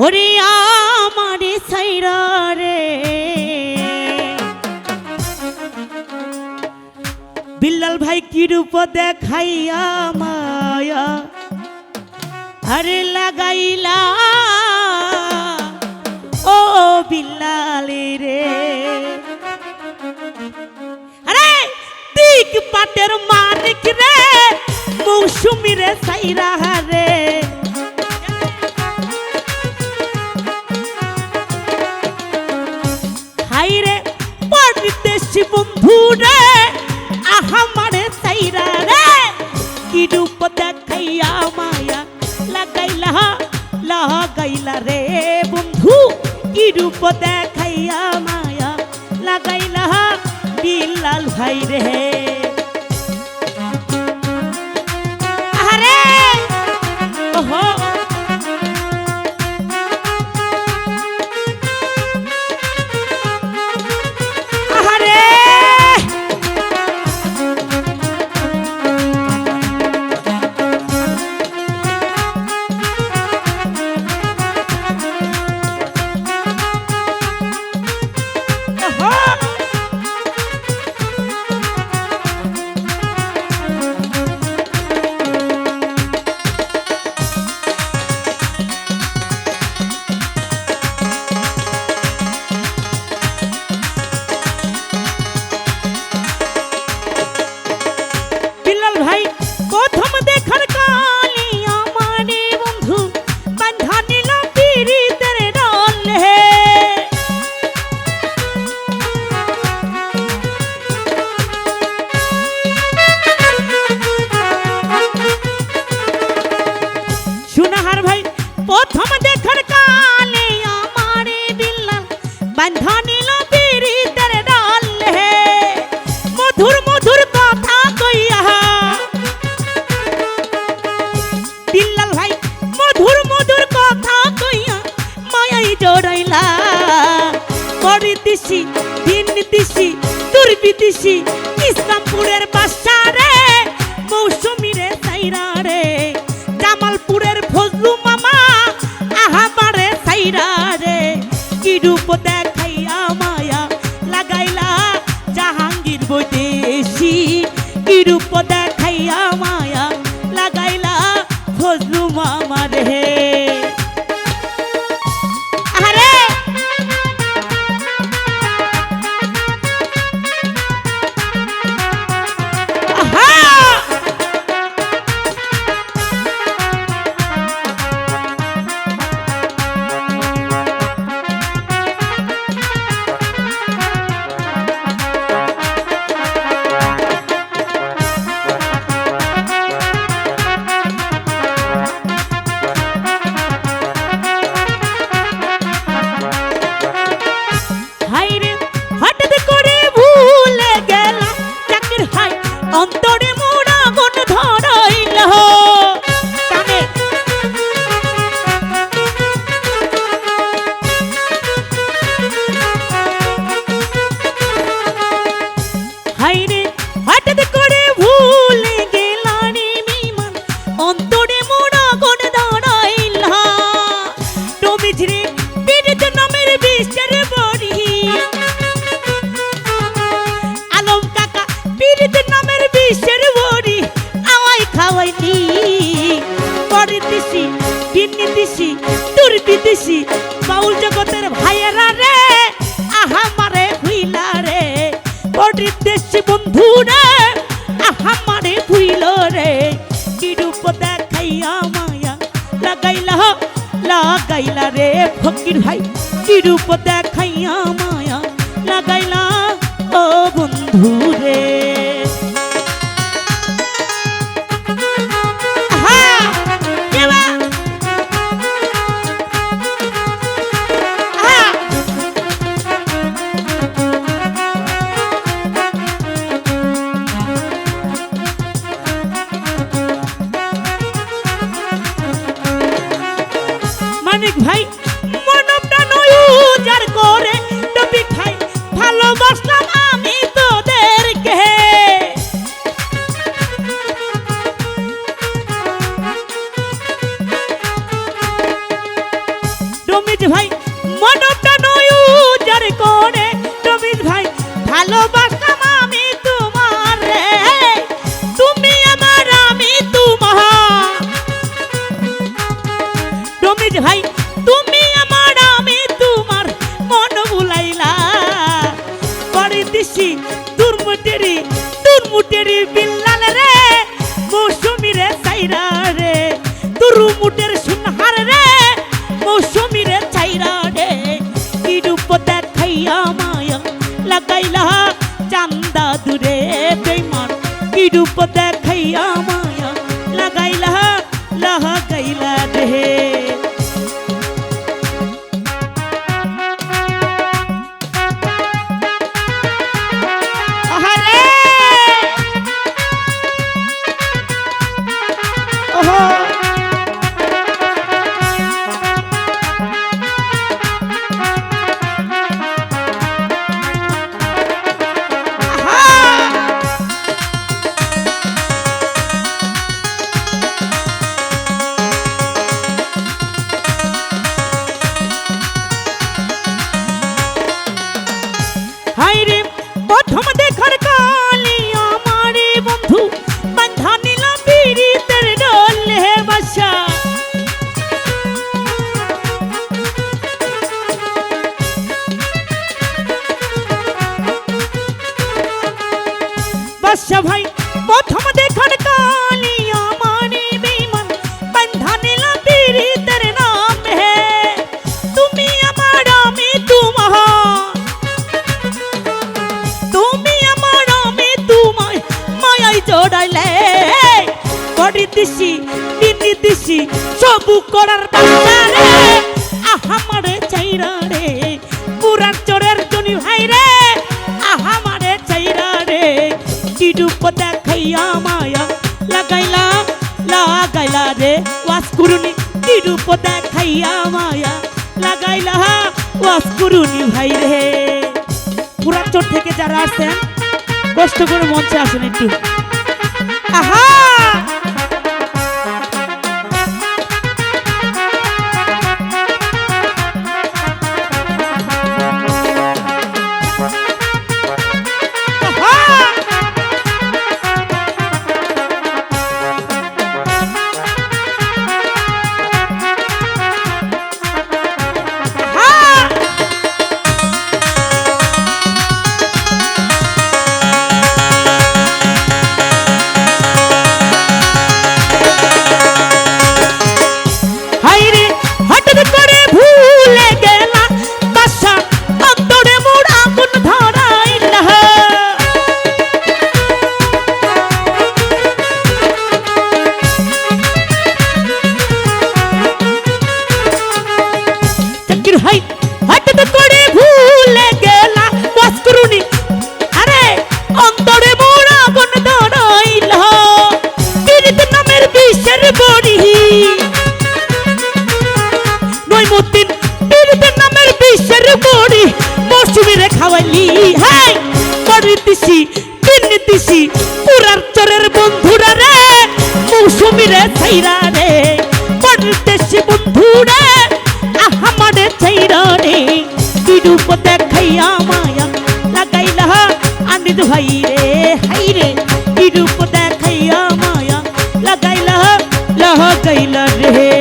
ওরে আমারে সাইরা রে। বিল্লাল ভাই কি রূপ দেখাইয়া মায়া, আরে লাগাইলা। ও বিল্লালে রে। আরে দিক পাটের মানিক রে, মৌসুমি রে সাইরা লাগাইলা রে বন্ধু কি রূপ দেখাইয়া মায়া লাগাইলা বিল্লাল ভাই রে করি দিছি, দিন দিছি তুরবি দিছি, ইসলামপুরের বাসা রে মৌসুমি রে সাইরা রে। জামালপুরের ফজলু মামা, আহাবারে সাইরা রে। কি রূপ দিছি তোর বিদেশি, বাউল জগতের ভাইয়েরা রে, আহা মারে ভুইলা রে। পরে দেশি বন্ধু রে, আহা মারে ভুইল রে। কি রূপ দেখাইয়া মায়া লাগাইলা লাগাইলা রে ফকির ভাই। কি রূপ দেখাইয়া মায়া লাগাইলা, ও বন্ধু রে। ভালোবাসতাম দেখাইয়া বাসা ভাই, প্রথম দেখার কালি আমারে বেমান। বান্ধা নিলাম পীড়িতের নাম হে তুমি আমার আমি তোমার তুমি আমার আমি তোমায় মায়াই জড়াইলে। করি দিছি দিনি দিছি সবু করার বাচ্চা রে দেখাইয়া মায়া লাগাইলা ওয়াস কুরুনি ভাই রে পুরাচর থেকে যারা আসছেন কষ্ট করে মঞ্চে আসেন একটু আহা! হাই বড়ি দিছি দিন দিছি, পুরার চরের বন্ধুরা রে মৌসুমিরে ছাইরা রে বড়ি দেশি বন্ধুরা আহামারে ছাইরা রে তুই রূপ দেখাইয়া মায়া লাগাইলা আনিদ ভাই রে, হাই রে তুই রূপ দেখাইয়া মায়া লাগাইলা লাহ গাইলা রে।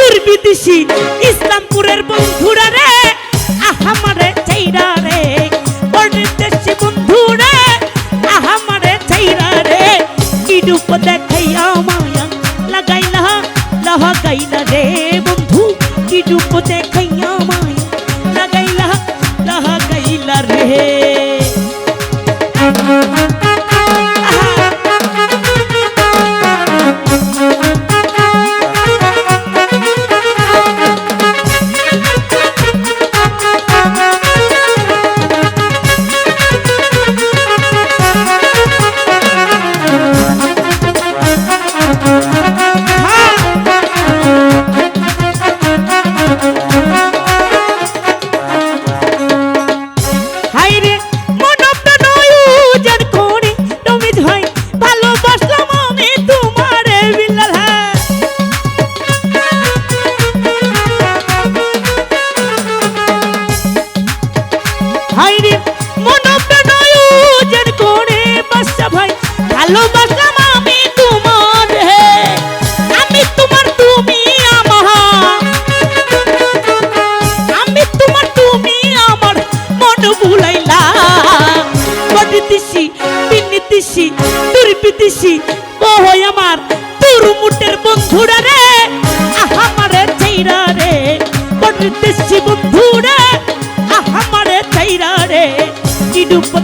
সুদূর বিদেশি, ইসলামপুরের বন্ধুরা রে আহামারে চাইরা রে বর্ণের দেশি বন্ধুরা আহামারে চাইরা রে ইডুপ দেখাইয়া মায়া লাগাইলা, লাহা গাইলা রে বন্ধু ইডুপ দেখাইয়া do